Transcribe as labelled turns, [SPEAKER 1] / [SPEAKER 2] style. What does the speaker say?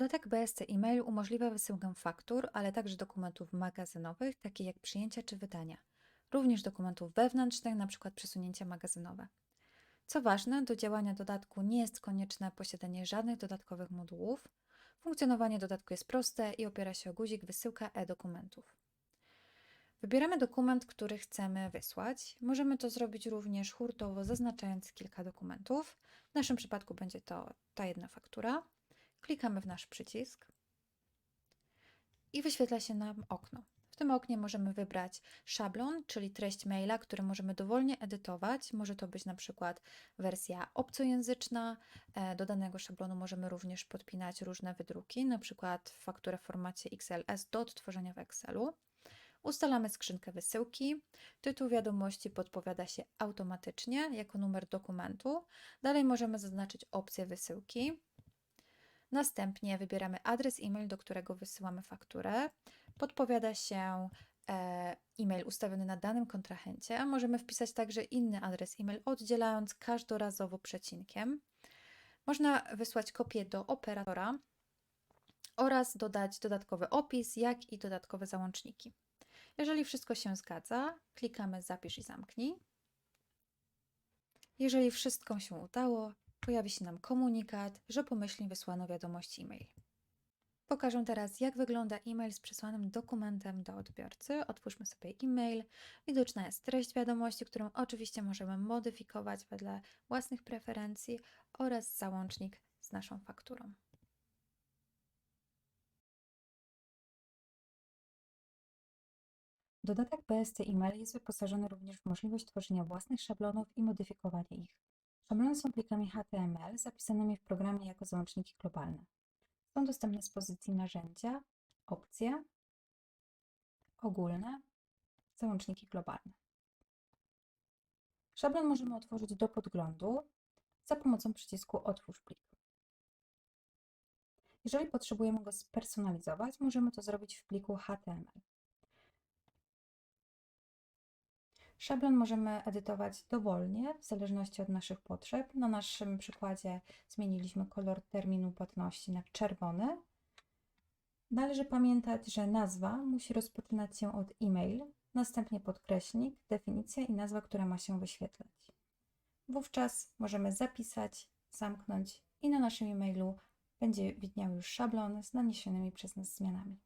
[SPEAKER 1] Dodatek BSC e-mail umożliwia wysyłkę faktur, ale także dokumentów magazynowych, takich jak przyjęcia czy wydania, również dokumentów wewnętrznych, np. przesunięcia magazynowe. Co ważne, do działania dodatku nie jest konieczne posiadanie żadnych dodatkowych modułów. Funkcjonowanie dodatku jest proste i opiera się o guzik wysyłka e-dokumentów. Wybieramy dokument, który chcemy wysłać. Możemy to zrobić również hurtowo, zaznaczając kilka dokumentów. W naszym przypadku będzie to ta jedna faktura. Klikamy w nasz przycisk i wyświetla się nam okno. W tym oknie możemy wybrać szablon, czyli treść maila, który możemy dowolnie edytować. Może to być na przykład wersja obcojęzyczna. E, Do danego szablonu możemy również podpinać różne wydruki, na przykład fakturę w formacie XLS do odtworzenia w Excelu. Ustalamy skrzynkę wysyłki. Tytuł wiadomości podpowiada się automatycznie jako numer dokumentu. Dalej możemy zaznaczyć opcję wysyłki. Następnie wybieramy adres e-mail, do którego wysyłamy fakturę. Podpowiada się e, e-mail ustawiony na danym kontrahencie. Możemy wpisać także inny adres e-mail, oddzielając każdorazowo przecinkiem. Można wysłać kopię do operatora oraz dodać dodatkowy opis, jak i dodatkowe załączniki. Jeżeli wszystko się zgadza, klikamy Zapisz i zamknij. Jeżeli wszystko się udało, pojawi się nam komunikat, że pomyślnie wysłano wiadomość e-mail. Pokażę teraz, jak wygląda e-mail z przesłanym dokumentem do odbiorcy. Otwórzmy sobie e-mail. Widoczna jest treść wiadomości, którą oczywiście możemy modyfikować wedle własnych preferencji oraz załącznik z naszą fakturą. Dodatek BSC e-mail jest wyposażony również w możliwość tworzenia własnych szablonów i modyfikowania ich. Szablony są plikami HTML zapisanymi w programie jako załączniki globalne. Są dostępne z pozycji narzędzia, opcje, ogólne, załączniki globalne. Szablon możemy otworzyć do podglądu za pomocą przycisku Otwórz plik. Jeżeli potrzebujemy go spersonalizować, możemy to zrobić w pliku HTML. Szablon możemy edytować dowolnie, w zależności od naszych potrzeb. Na naszym przykładzie zmieniliśmy kolor terminu płatności na czerwony. Należy pamiętać, że nazwa musi rozpoczynać się od e-mail, następnie podkreślnik, definicja i nazwa, która ma się wyświetlać. Wówczas możemy zapisać, zamknąć i na naszym e-mailu będzie widniał już szablon z naniesionymi przez nas zmianami.